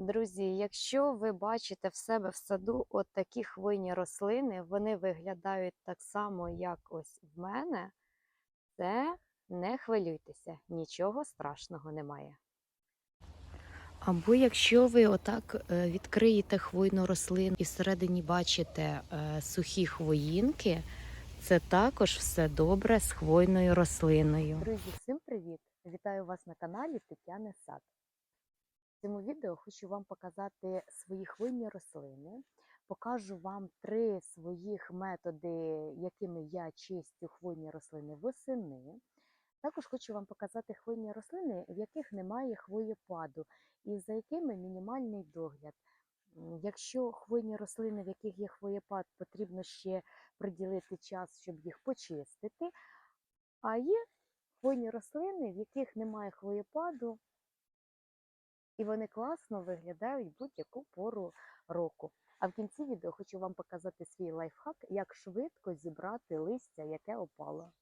Друзі, якщо ви бачите в себе в саду от такі хвойні рослини, вони виглядають так само, як ось в мене, це не хвилюйтеся, нічого страшного немає. Або якщо ви отак е, відкриєте хвойну рослину і всередині бачите е, сухі хвоїнки, це також все добре з хвойною рослиною. Друзі, всім привіт! Вітаю вас на каналі Тетяни Сад. В цьому відео хочу вам показати свої хвойні рослини. Покажу вам три своїх методи, якими я чистю хвойні рослини восени. Також хочу вам показати хвойні рослини, в яких немає хвоєпаду і за якими мінімальний догляд. Якщо хвойні рослини, в яких є хвоєпад, потрібно ще приділити час, щоб їх почистити. А є хвойні рослини, в яких немає хвоєпаду, і вони класно виглядають будь-яку пору року. А в кінці відео хочу вам показати свій лайфхак, як швидко зібрати листя, яке опало.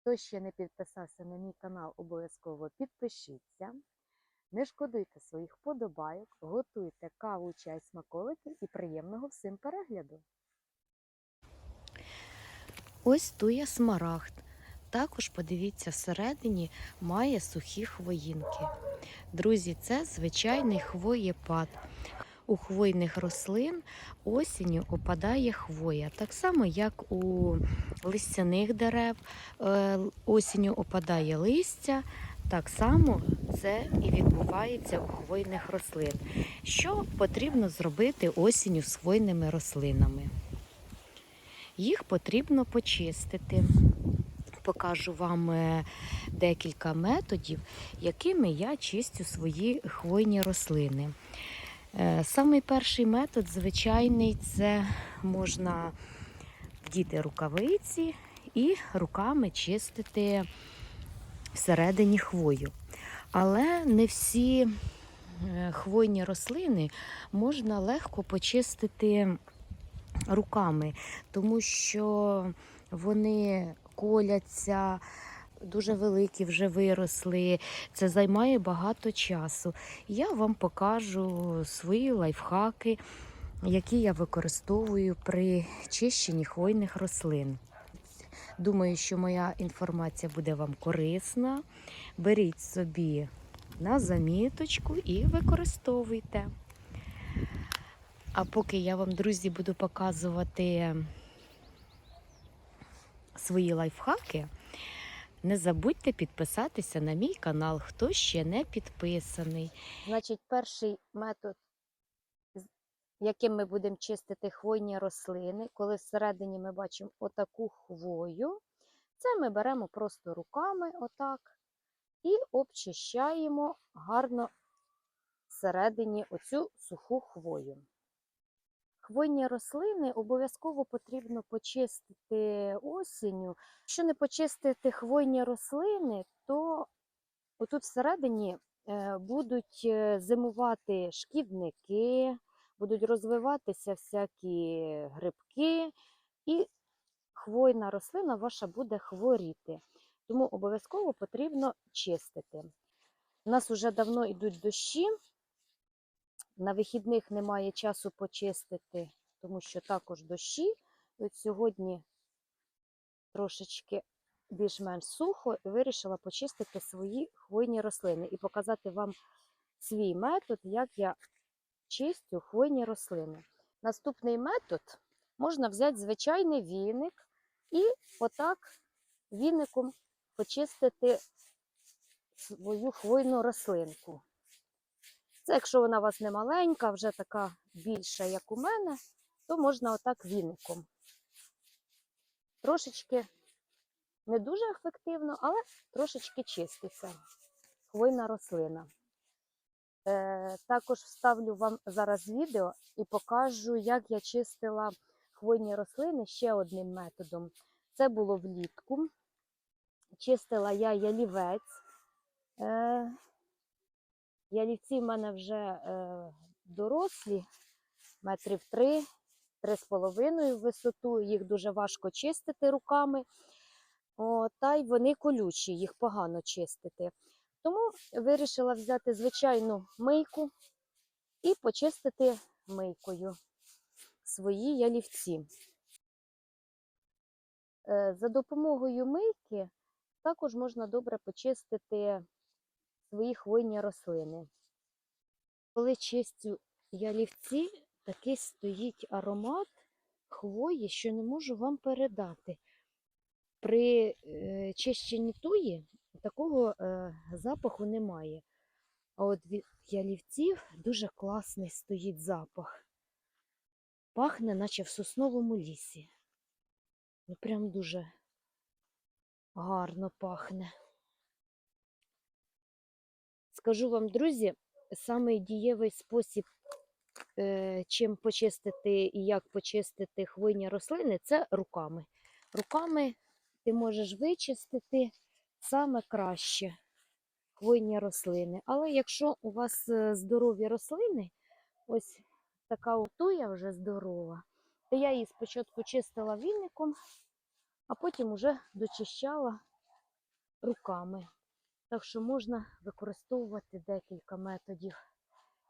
Хто ще не підписався на мій канал, обов'язково підпишіться. Не шкодуйте своїх подобайок, готуйте каву, чай, смаколики і приємного всім перегляду. Ось тує смарагд. Також подивіться, всередині має сухі хвоїнки. Друзі, це звичайний хвоєпад. У хвойних рослин осінню опадає хвоя, так само, як у листяних дерев е, осінню опадає листя, так само це і відбувається у хвойних рослин. Що потрібно зробити осінню з хвойними рослинами? Їх потрібно почистити. Покажу вам е, декілька методів, якими я чистю свої хвойні рослини. Е, Самий перший метод, звичайний, це можна вдіти рукавиці і руками чистити всередині хвою. Але не всі е, хвойні рослини можна легко почистити руками, тому що вони коляться, дуже великі вже виросли. Це займає багато часу. Я вам покажу свої лайфхаки, які я використовую при чищенні хвойних рослин. Думаю, що моя інформація буде вам корисна. Беріть собі на заміточку і використовуйте. А поки я вам, друзі, буду показувати свої лайфхаки, не забудьте підписатися на мій канал, хто ще не підписаний. Значить, перший метод, яким ми будемо чистити хвойні рослини, коли всередині ми бачимо отаку хвою, це ми беремо просто руками, отак, і обчищаємо гарно всередині оцю суху хвою. Хвойні рослини обов'язково потрібно почистити осінню. Якщо не почистити хвойні рослини, то отут всередині е, будуть е, зимувати шкідники, будуть розвиватися всякі грибки, і хвойна рослина ваша буде хворіти. Тому обов'язково потрібно чистити. У нас вже давно йдуть дощі. На вихідних немає часу почистити, тому що також дощі. От сьогодні трошечки більш-менш сухо і вирішила почистити свої хвойні рослини і показати вам свій метод, як я чистю хвойні рослини. Наступний метод можна взяти звичайний віник і отак віником почистити свою хвойну рослинку. Це якщо вона у вас не маленька, вже така більша, як у мене, то можна отак віником. Трошечки не дуже ефективно, але трошечки чиститься. Хвойна рослина. Е, також вставлю вам зараз відео і покажу, як я чистила хвойні рослини ще одним методом. Це було влітку. Чистила я ялівець. Е, Ялівці в мене вже е, дорослі, метрів три, три з половиною в висоту. Їх дуже важко чистити руками. О, та й вони колючі, їх погано чистити. Тому вирішила взяти звичайну мийку і почистити мийкою свої ялівці. Е, За допомогою мийки також можна добре почистити свої хвойні рослини. Коли чистю ялівці, такий стоїть аромат хвої, що не можу вам передати. При е, чищенні туї такого е, запаху немає. А от від ялівців дуже класний стоїть запах. Пахне, наче в сосновому лісі. Ну, прям дуже гарно пахне. Скажу вам, друзі, самий дієвий спосіб, е, чим почистити і як почистити хвойні рослини, це руками. Руками ти можеш вичистити саме краще хвойні рослини. Але якщо у вас е, здорові рослини, ось така отуя вже здорова, то я її спочатку чистила віником, а потім вже дочищала руками. Так що можна використовувати декілька методів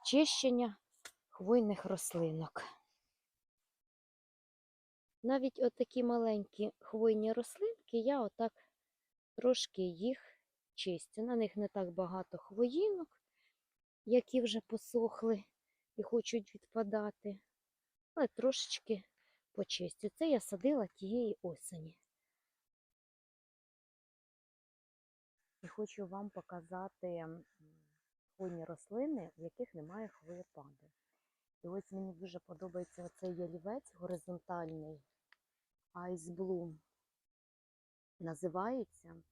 чищення хвойних рослинок. Навіть отакі маленькі хвойні рослинки, я отак трошки їх чистю. На них не так багато хвоїнок, які вже посохли і хочуть відпадати, але трошечки почистю. Це я садила тієї осені. І хочу вам показати хвойні рослини, в яких немає хвоєпаду. І ось мені дуже подобається оцей ялівець горизонтальний Ice Bloom називається.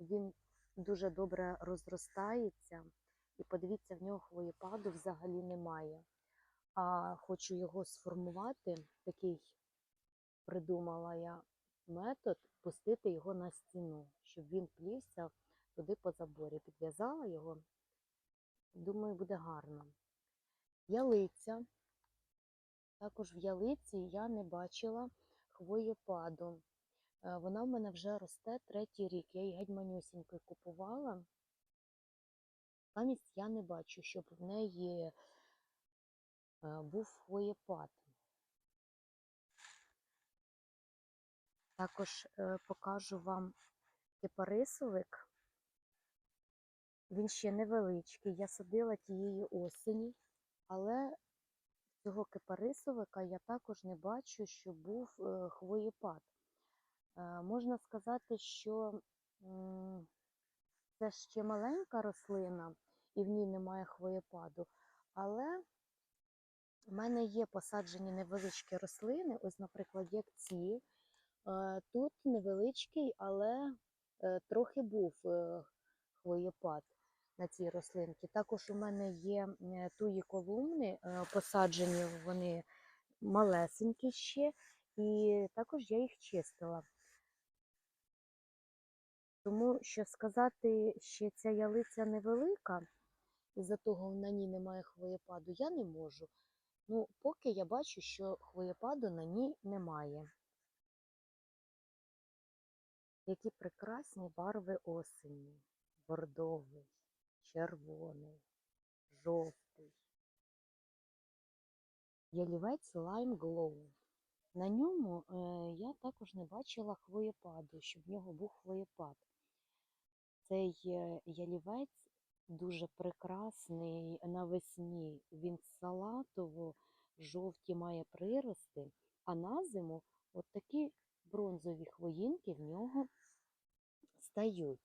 Він дуже добре розростається, і подивіться, в нього хвоєпаду взагалі немає. А хочу його сформувати, такий придумала я метод пустити його на стіну, щоб він плівся туди по заборі. Підв'язала його, думаю, буде гарно. Ялиця. Також в ялиці я не бачила хвоєпаду. Е, Вона в мене вже росте третій рік. Я її геть манюсінькою купувала. Замість я не бачу, щоб в неї е, був хвоєпад. Також е, покажу вам кипарисовик. Він ще невеличкий. Я садила тієї осені, але цього кипарисовика я також не бачу, що був е, хвоєпад. Е, Можна сказати, що це ще маленька рослина, і в ній немає хвоєпаду, але в мене є посаджені невеличкі рослини, ось, наприклад, як ці. Тут невеличкий, але е, трохи був е, хвоєпад на цій рослинці. Також у мене є е, туї колумни посаджені, вони малесенькі ще, і також я їх чистила. Тому що сказати, що ця ялиця невелика, із-за того на ній немає хвоєпаду, я не можу. Ну, поки я бачу, що хвоєпаду на ній немає. Які прекрасні барви осені. Бордовий, червоний, жовтий. Ялівець Lime Glow. На ньому е, я також не бачила хвоєпаду, щоб в нього був хвоєпад. Цей е, ялівець дуже прекрасний навесні. Він салатово-жовті має прирости, а на зиму от такі бронзові хвоїнки в нього стають.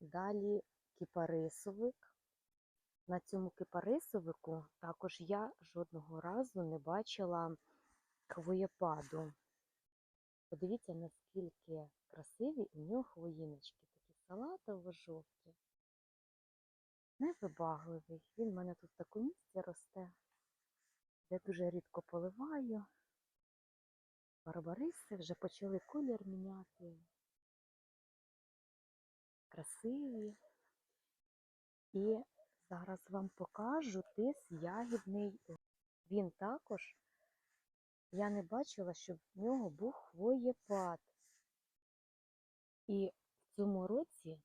Далі кипарисовик. На цьому кипарисовику також я жодного разу не бачила хвоєпаду. Подивіться, наскільки красиві у нього хвоїночки, такі салатово-жовті. Невибагливий. Він в мене тут в такому місці росте, де дуже рідко поливаю. Барбариси вже почали колір міняти. Красиві. І зараз вам покажу тис ягідний. Він також, я не бачила, щоб в нього був хвоєпад. І в цьому році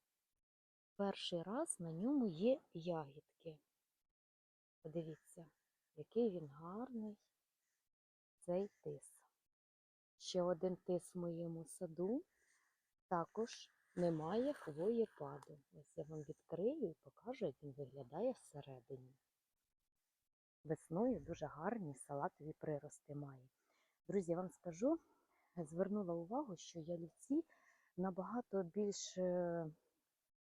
перший раз на ньому є ягідки. Подивіться, який він гарний цей тис. Ще один тис в моєму саду. Також немає хвоєпаду. Ось я вам відкрию і покажу, як він виглядає всередині. Весною дуже гарні салатові прирости має. Друзі, я вам скажу, звернула увагу, що ялівці набагато більш е,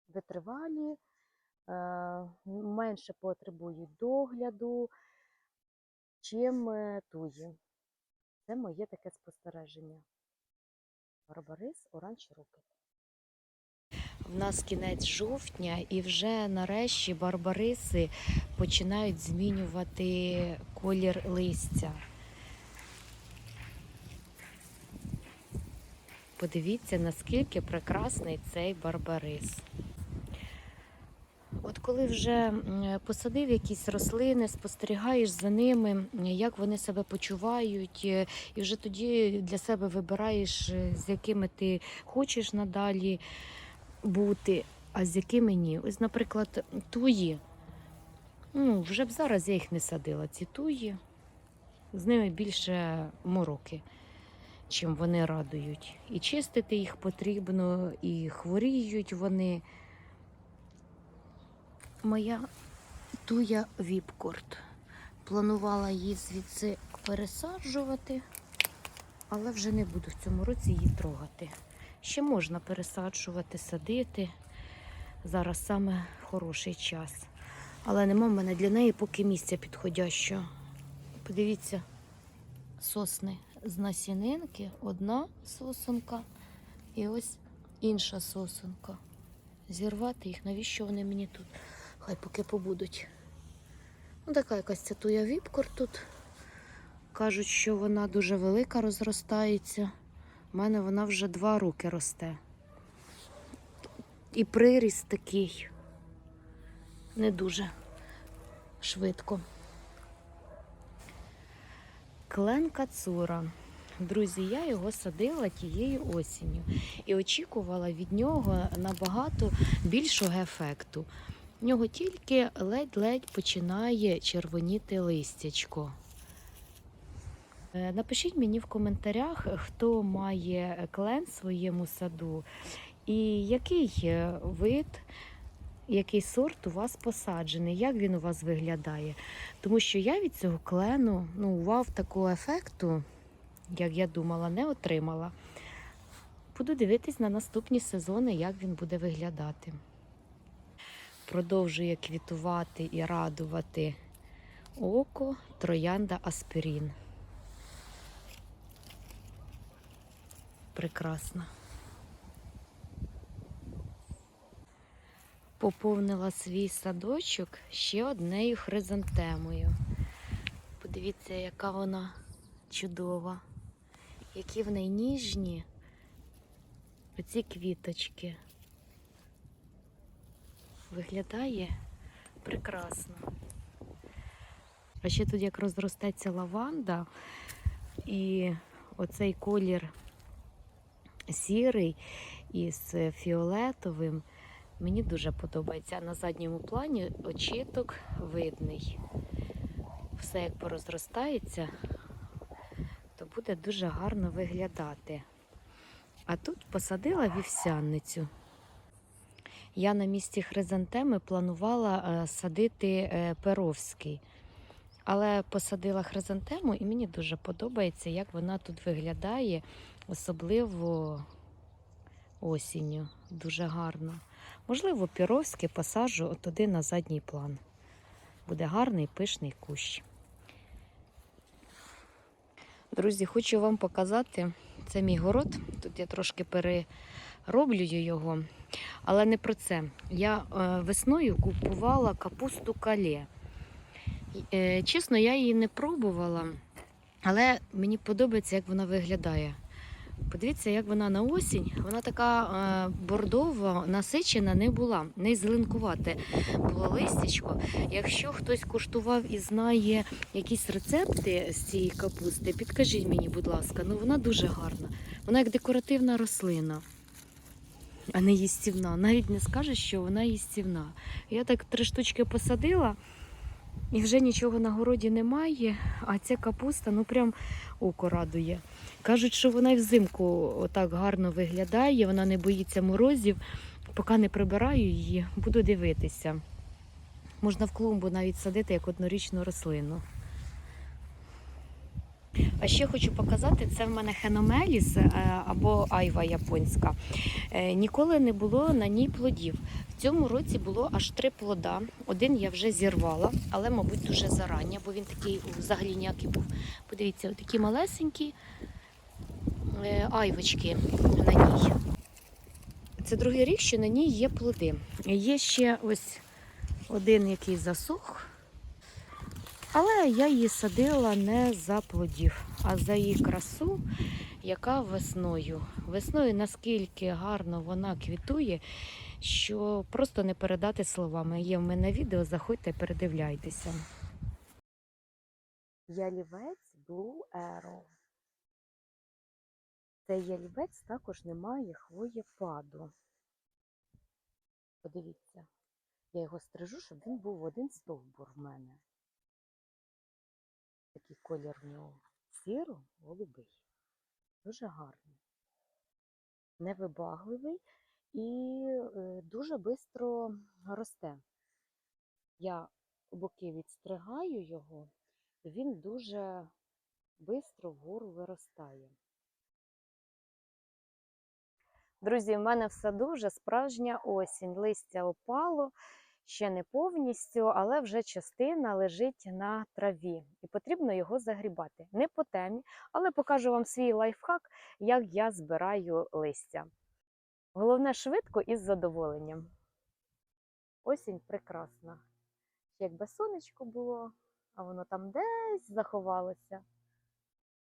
витривалі, е, менше потребують догляду, чим е, туї. Це моє таке спостереження. Барбарис оранж рокет. В нас кінець жовтня, і вже нарешті барбариси починають змінювати колір листя. Подивіться, наскільки прекрасний цей барбарис. От коли вже посадив якісь рослини, спостерігаєш за ними, як вони себе почувають, е, і вже тоді для себе вибираєш, е, з якими ти хочеш надалі бути, а з якими ні. Ось, наприклад, туї. Ну, вже б зараз я їх не садила, ці туї. З ними більше мороки, чим вони радують. І чистити їх потрібно, і хворіють вони. Моя туя Віпкорт. Планувала її звідси пересаджувати, але вже не буду в цьому році її трогати. Ще можна пересаджувати, садити. Зараз саме хороший час. Але нема в мене для неї поки місця підходящого. Подивіться, сосни з насінинки, одна сосунка і ось інша сосунка. Зірвати їх, навіщо вони мені тут? Хай поки побудуть. Ну, така якась ця туя віпкор тут. Кажуть, що вона дуже велика розростається. У мене вона вже два роки росте. І приріст такий не дуже швидко. Клен Кацура. Друзі, я його садила тією осінню і очікувала від нього набагато більшого ефекту. В нього тільки ледь-ледь починає червоніти листячко. Е, Напишіть мені в коментарях, хто має клен в своєму саду, і який е, вид, який сорт у вас посаджений, як він у вас виглядає. Тому що я від цього клену ну, вау, такого ефекту, як я думала, не отримала. Буду дивитись на наступні сезони, як він буде виглядати. Продовжує квітувати і радувати око троянда аспірін. Прекрасно. Поповнила свій садочок ще однею хризантемою. Подивіться, яка вона чудова, які в неї ніжні оці квіточки. Виглядає прекрасно. А ще тут як розростеться лаванда і оцей колір сірий із фіолетовим. Мені дуже подобається. На задньому плані очіток видний. Все як порозростається, то буде дуже гарно виглядати. А тут посадила вівсяницю. Я на місці хризантеми планувала е, садити е, перовський. Але посадила хризантему і мені дуже подобається, як вона тут виглядає, особливо осінню. Дуже гарно. Можливо, піровський посаджу туди на задній план. Буде гарний пишний кущ. Друзі, хочу вам показати, це мій город. Тут я трошки перероблюю його, але не про це. Я е, весною купувала капусту калє. Е, Чесно, я її не пробувала, але мені подобається, як вона виглядає. Подивіться, як вона на осінь. Вона така е, бордова, насичена не була, не зеленкувате було листячко. Якщо хтось куштував і знає якісь рецепти з цієї капусти, підкажіть мені, будь ласка, ну вона дуже гарна. Вона як декоративна рослина, а не їстівна. Навіть не скажеш, що вона їстівна. Я так три штучки посадила. І вже нічого на городі немає, а ця капуста ну прям око радує. Кажуть, що вона і взимку отак гарно виглядає, вона не боїться морозів. Поки не прибираю її, буду дивитися. Можна в клумбу навіть садити як однорічну рослину. А ще хочу показати, це в мене хеномеліс е, або айва японська. Е, Ніколи не було на ній плодів. В цьому році було аж три плода. Один я вже зірвала, але, мабуть, дуже зарані, бо він такий взагалі ніякий був. Подивіться, такі малесенькі е, айвочки на ній. Це другий рік, що на ній є плоди. Є ще ось один, який засох. Але я її садила не за плодів, а за її красу, яка весною. Весною наскільки гарно вона квітує, що просто не передати словами. Є в мене відео, заходьте, передивляйтеся. Ялівець Blue Arrow. Цей ялівець також не має хвоєпаду. Подивіться, я його стрижу, щоб він був один стовбур в мене. Такий колір в нього сіро-голубий. Дуже гарний. Невибагливий і е, дуже швидко росте. Я боки відстригаю його, і він дуже швидко вгору виростає. Друзі, в мене в саду вже справжня осінь. Листя опало, ще не повністю, але вже частина лежить на траві. І потрібно його загрібати. Не по темі, але покажу вам свій лайфхак, як я збираю листя. Головне швидко і з задоволенням. Осінь прекрасна. Якби сонечко було, а воно там десь заховалося.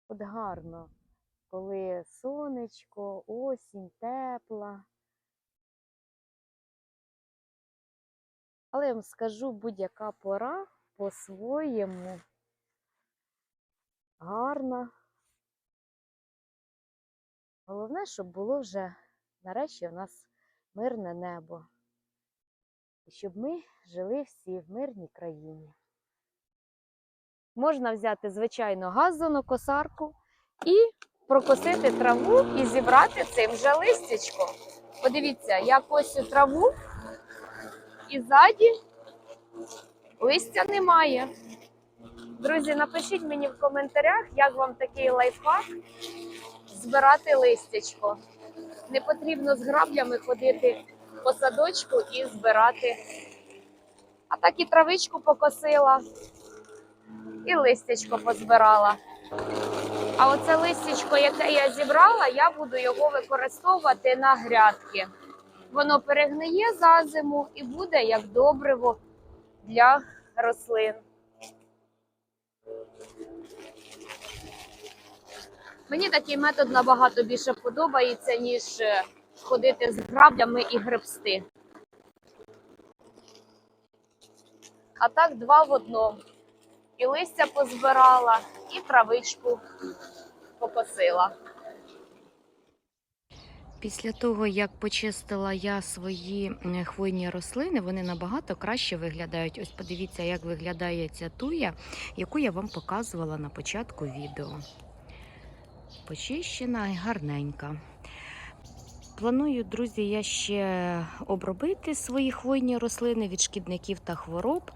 От гарно коли сонечко, осінь тепла. Але я вам скажу, будь-яка пора по-своєму гарна. Головне, щоб було вже нарешті у нас мирне небо. І щоб ми жили всі в мирній країні. Можна взяти, звичайно, газону косарку і прокосити траву і зібрати цим же листячко. Подивіться, я косю траву і ззаді листя немає. Друзі, напишіть мені в коментарях, як вам такий лайфхак збирати листячко. Не потрібно з граблями ходити по садочку і збирати. А так і травичку покосила, і листячко позбирала. А оце листячко, яке я зібрала, я буду його використовувати на грядки. Воно перегниє за зиму і буде як добриво для рослин. Мені такий метод набагато більше подобається, ніж е, ходити з граблями і гребсти. А так два в одному. І листя позбирала, і травичку покосила. Після того, як почистила я свої хвойні рослини, вони набагато краще виглядають. Ось подивіться, як виглядає ця туя, яку я вам показувала на початку відео. Почищена і гарненька. Планую, друзі, я ще обробити свої хвойні рослини від шкідників та хвороб.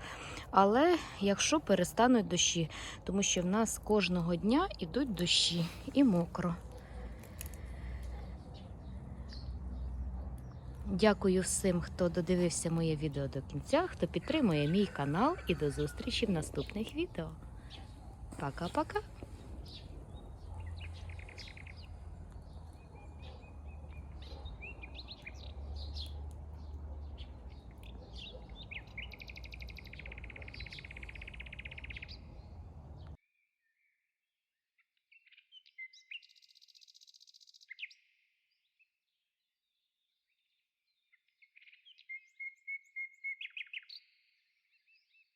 Але якщо перестануть дощі, тому що в нас кожного дня йдуть дощі і мокро. Дякую всім, хто додивився моє відео до кінця, хто підтримує мій канал і до зустрічі в наступних відео. Пока-пока!